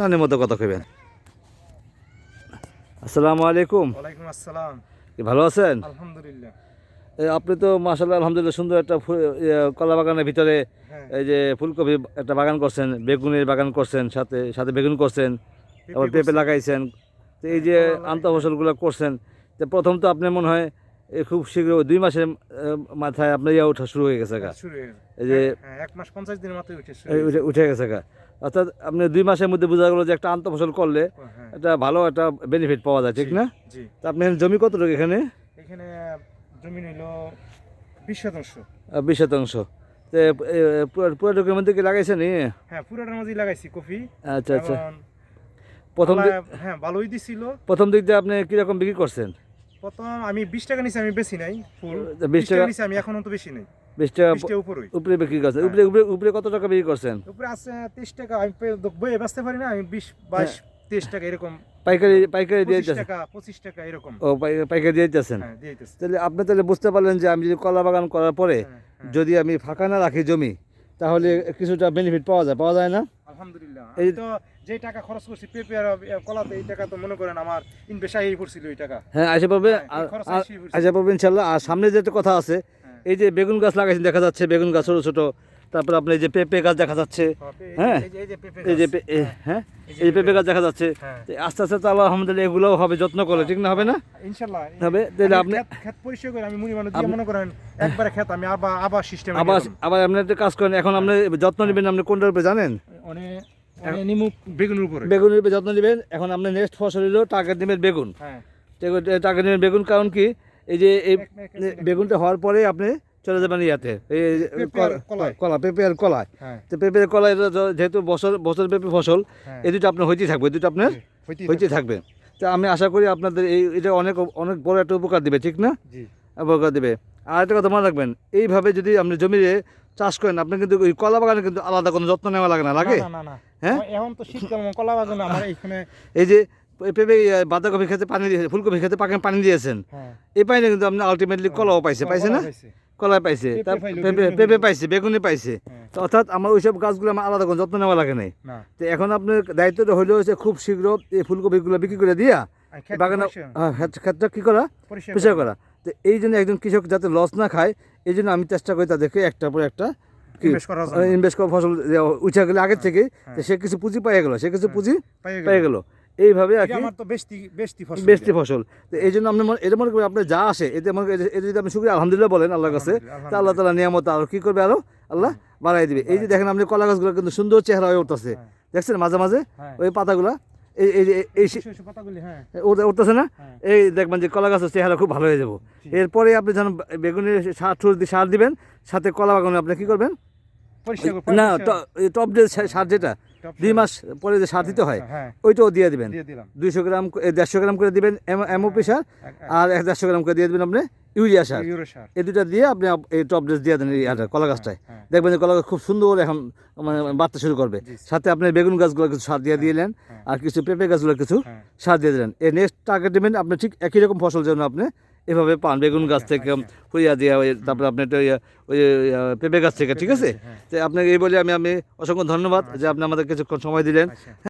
নানের মতো কথা কইবেন আসসালামু আলাইকুম। ওয়ালাইকুম আসসালাম। কি ভালো আছেন? আলহামদুলিল্লাহ। আপনি তো মাসাল্লাহ আলহামদুলিল্লাহ সুন্দর একটা কলা বাগানের ভিতরে হ্যাঁ। এই যে ফুলকপি একটা বাগান করছেন বেগুনের বাগান করছেন সাথে সাথে বেগুন করছেন আবার পেঁপে লাগাইছেন। তো এই যে লাগাইছি। আন্ত ফসলগুলো করছেন তো প্রথম তো আপনি মনে হয় খুব শীঘ্র দুই মাসের মাথায় আপনার ইয়ে ওঠা শুরু হয়ে গেছে গা। হয়ে। এই যে হ্যাঁ, এক মাস পঞ্চাশ দিনের মাথায় হয়ে উঠে উঠে গেছে গা। অর্থাৎ আপনি দুই মাসের মধ্যে বোঝা গেলো যে একটা আন্ত ফসল করলে গেছে। হ্যাঁ, একটা ভালো একটা বেনিফিট পাওয়া যায় ঠিক না? তা আপনি জমি কতটুকু এখানে? এখানে জমি নিল বিশ শতাংশ। বিশ শতাংশ। পুরোটুকুর মধ্যে কি লাগাইছেন হ্যাঁ পুরোটার মাঝেই লাগাইছি কফি আচ্ছা আচ্ছা। প্রথম হ্যাঁ ভালোই দিছিল। প্রথম দিক দিয়ে আপনি কীরকম বিক্রি করছেন? প্রথম আমি বিশ টাকা নিছি আমি বেশি নাই ফুল। বিশ 20 টাকা টাকা- আমি এখনও তো বেশি নেই। বিশ টাকা উপরে বিক্রি করছেন হ্যাঁ। উপরে উপরে উপরে কত টাকা বিক্রি করছেন? উপরে আছে তেইশ টাকা আমি বইয়ে বেচতে পারি না আমি বিশ বাইশ তেইশ টাকা এরকম। পাইকারি পাইকারি দিয়ে দিতেছেন? টাকা পঁচিশ টাকা এরকম। ও পাইকারি দিয়ে দিতেছেন? হ্যাঁ দিয়ে দিতেছে। তাহলে আপনি তাহলে বুঝতে পারলেন যে আমি যদি কলা বাগান করার পরে হ্যাঁ, হ্যাঁ। যদি আমি ফাঁকা না রাখি জমি তাহলে কিছুটা বেনিফিট পাওয়া যায় পাওয়া যায় না? আলহামদুলিল্লাহ। এই- তো যে টাকা খরচ করছি পেঁপে আর কলাতে এই টাকা তো মনে করেন আমার ইনভেস্ট আই পড়ছিল ওই টাকা। হ্যাঁ আসে পাবে হ্যাঁ, এই। আসে পাবে। ইনশাল্লাহ। আর সামনে যে একটা কথা আছে হ্যাঁ। এই যে বেগুন গাছ লাগাইছেন দেখা যাচ্ছে বেগুন গাছ ছোটো ছোটো। তারপর আপনার এই যে পেঁপে গাছ দেখা যাচ্ছে। হ্যাঁ। এই যে- হ্যাঁ এই যে পেঁপে গাছ দেখা যাচ্ছে। হ্যাঁ। আস্তে আস্তে তো আলহামদুলিল্লাহ এগুলোও হবে যত্ন করলে ঠিক না হবে না? ইনশাল্লাহ হবে, তাহলে আপনি- ক্ষেত- পরিষ্কার করে আমি মুড়ি মানুষ দিয়ে মনে করেন একবারে ক্ষেত আমি আবার আবার সিস্টেম আবার আবার আপনি একটা কাজ করেন এখন আপনি যত্ন নেবেন আপনি কোনটার উপরে জানেন? অনেক অনেক বেগুনের উপরে। বেগুনের উপরে যত্ন নেবেন এখন আপনি নেক্সট ফসল হলো টার্গেট নেবেন বেগুন। হ্যাঁ। টার্গেট নেবেন বেগুন কারণ কি? এই যে এই বেগুনটা হওয়ার পরে আপনি চলে যাবেন ইয়াতে। এই কলা পেঁপে আর কলায় হ্যাঁ। তো পেঁপে কলা এটা যেহেতু বছর বছর পেঁপে ফসল হ্যাঁ। এই দুটো আপনার হইতেই থাকবে এই দুটো আপনার হইতেই থাকবে। তো আমি আশা করি আপনাদের এই এটা অনেক অনেক বড় একটা উপকার দেবে ঠিক না? উপকার দেবে। আর একটা কথা মনে রাখবেন এইভাবে যদি আপনি জমিতে চাষ করেন আপনি কিন্তু ওই কলা বাগানে কিন্তু আলাদা কোনো যত্ন নেওয়া লাগে না লাগে? হ্যাঁ? এখন তো শীতকাল কলা বাগান আমার এখানে এই যে পেঁপে বাঁধাকপি খেতে পানি দিয়ে ফুলকপি খেতে পাকে পানি দিয়েছেন। হ্যাঁ। এই পানিটা কিন্তু আপনি আলটিমেটলি কলাও পাইছে পাইছে না? কলা পাইছে। কলাই পাইছে। পেঁপে তার পেঁপে পাইছে বেগুনি পাইছে। হ্যাঁ। তো অর্থাৎ আমার ওইসব গাছগুলো আমার আলাদা কোনো যত্ন নেওয়া লাগে নাই। তো এখন আপনার দায়িত্বটা হলো হচ্ছে খুব শীঘ্র এই ফুলকপিগুলো বিক্রি করে দিয়া বাগানে পরিষ্কার- হ্যাঁ, ক্ষেত- কী করা? পরিষ্কার করা। করা। তো এই জন্য একজন কৃষক যাতে লস না খায় এই জন্য আমি চেষ্টা করি তাদেরকে একটা পর একটা ইনভেস্ট করা ফসল উঠে গেলে আগের থেকে হ্যাঁ। সে কিছু পুঁজি পেয়ে গেলো সে কিছু পুঁজি পেয়ে গেল। এইভাবে আর কি আমার তো বেশটি বেশটি ফসল তো এই জন্য আপনি এটা মনে করি আপনার যা আসে এতে মনে এটা- যদি আপনি শুক্রিয়া আলহামদুলিল্লাহ বলেন আল্লাহর কাছে তা আল্লাহ তালা নিয়ামত আরও কী করবে আরও আল্লাহ বাড়াই দিবে। এই যে দেখেন আপনি কলা গাছগুলো কিন্তু সুন্দর চেহারা হয়ে উঠতেছে। হ্যাঁ। দেখছেন মাঝে মাঝে? হ্যাঁ। ওই পাতাগুলা যে হ্যাঁ। উঠে- উঠতেছে না। এই দেখবেন যে কলা গাছের চেহারা খুব ভালো হয়ে যাব। এরপরে আপনি যখন বেগুনের সার ঠুর সার দিবেন সাথে কলা বাগানে আপনি কি করবেন? না টপ ডে সার যেটা দুই মাস পরে যে সার দিতে হয় হ্যাঁ। ওইটাও দিয়ে দিবেন। দুইশো গ্রাম দেড়শো গ্রাম করে দিবেন এমওপি সার আর এক দেড়শো গ্রাম করে দিয়ে দিবেন আপনি ইউরিয়া সার। এই দুটা দিয়ে আপনি এই টপ ড্রেস দিয়ে দেন এই কলা গাছটায়। হ্যাঁ। দেখবেন যে কলা গাছ খুব সুন্দর এখন মানে বাড়তে শুরু করবে। সাথে আপনি বেগুন গাছগুলো কিছু সার দিয়ে দিলেন হ্যাঁ। আর কিছু পেঁপে গাছগুলো কিছু হ্যাঁ। সার দিয়ে দিলেন। এই নেক্সট টার্গেট দেবেন আপনি ঠিক একই রকম ফসল যেন আপনি এভাবে পান বেগুন গাছ আচ্ছা, থেকে হইয়া দিয়া ওই তারপরে আপনি একটা ওই- পেঁপে গাছ থেকে ঠিক আছে? হ্যাঁ। তো আপনাকে এই বলে আমি আমি অসংখ্য ধন্যবাদ যে আপনি আমাদের কিছুক্ষণ সময় দিলেন। আচ্ছা।